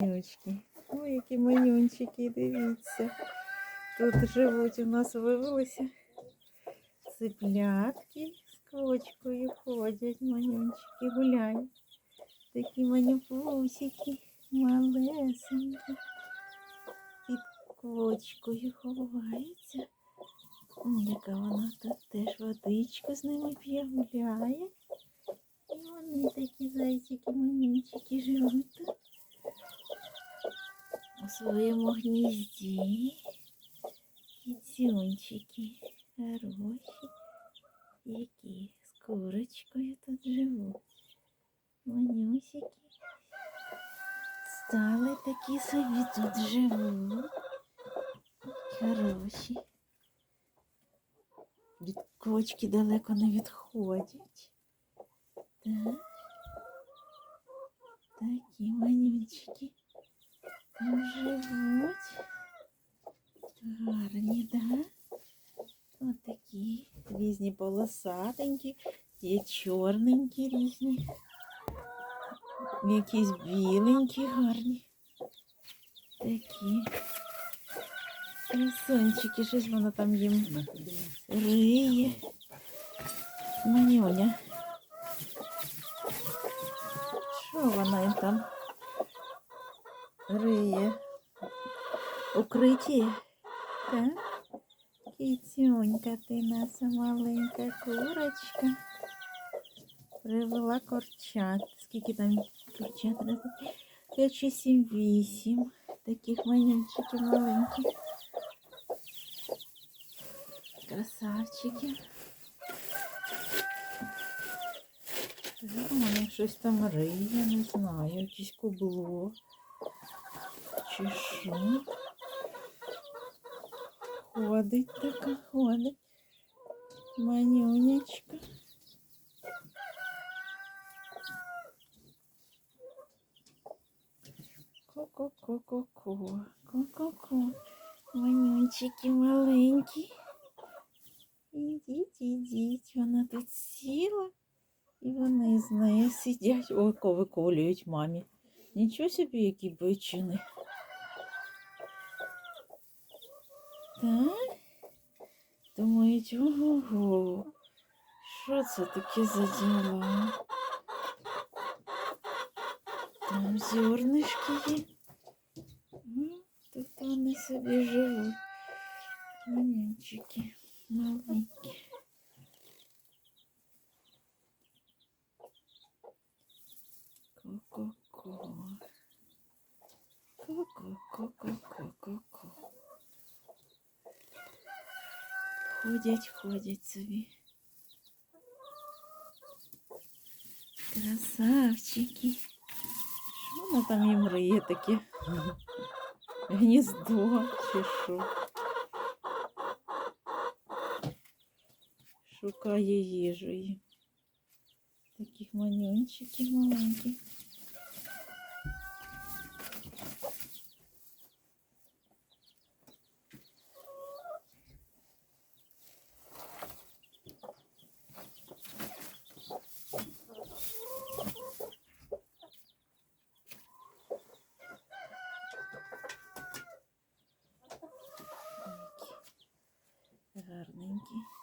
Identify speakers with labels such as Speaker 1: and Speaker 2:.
Speaker 1: Манюнчики. Ой, які манюнчики, дивіться. Тут живуть у нас вивелися цыплятки з квочкою ходять, манюнчики гуляють. Такі манюпусики, малесенькі. Під квочкою ховаються. Яка вона тут теж водичку з ними п'є, гуляє. І вони такі зайчики, манюнчики живуть тут своєму гнізді. Кіцюнчики хороші, які з курочкою тут живуть. Манюсики стали такі собі тут живуть. Хороші. Від кочки далеко не відходять. Так. Такі манючки там живуть. Гарні, да? Ось такі різні полосатенькі, є чорненькі різні, якісь біленькі, гарні. Такі. Красунчики, щось воно там їм риє. Манюня. Що вона їм там риє? Укриті? Так? Кіцюнька, ти наша маленька курочка. Привела корчат. Скільки там корчат? П'ять, шість, сім, вісім. Таких манюнчиків маленьких. Красавчики. Вони щось там риє, не знаю, якесь кубло. Чи? Ходить така, ходить. Манюнечка. Ко-ко-ко-ко-ко. Ко-ко-ко. Манюнчики маленькі. Ідіть, ідіть. Вона тут сіла. І вони з нею сидять. Око виколюють мамі. Нічого собі, які бичини. Так? Думають, ого, що це таке за діла? Там зернишки є. М, Тут вони собі живуть. Манюнчики маленькі. Ко-ко-ко. Ко-ко-ко-ко-ко-ко-ко. Ходять, ходять собі. Красавчики. Що воно там їм риє таке? Гніздо чи що? Шукає їжу їм. Таких манюнчиків маленьких. sanki.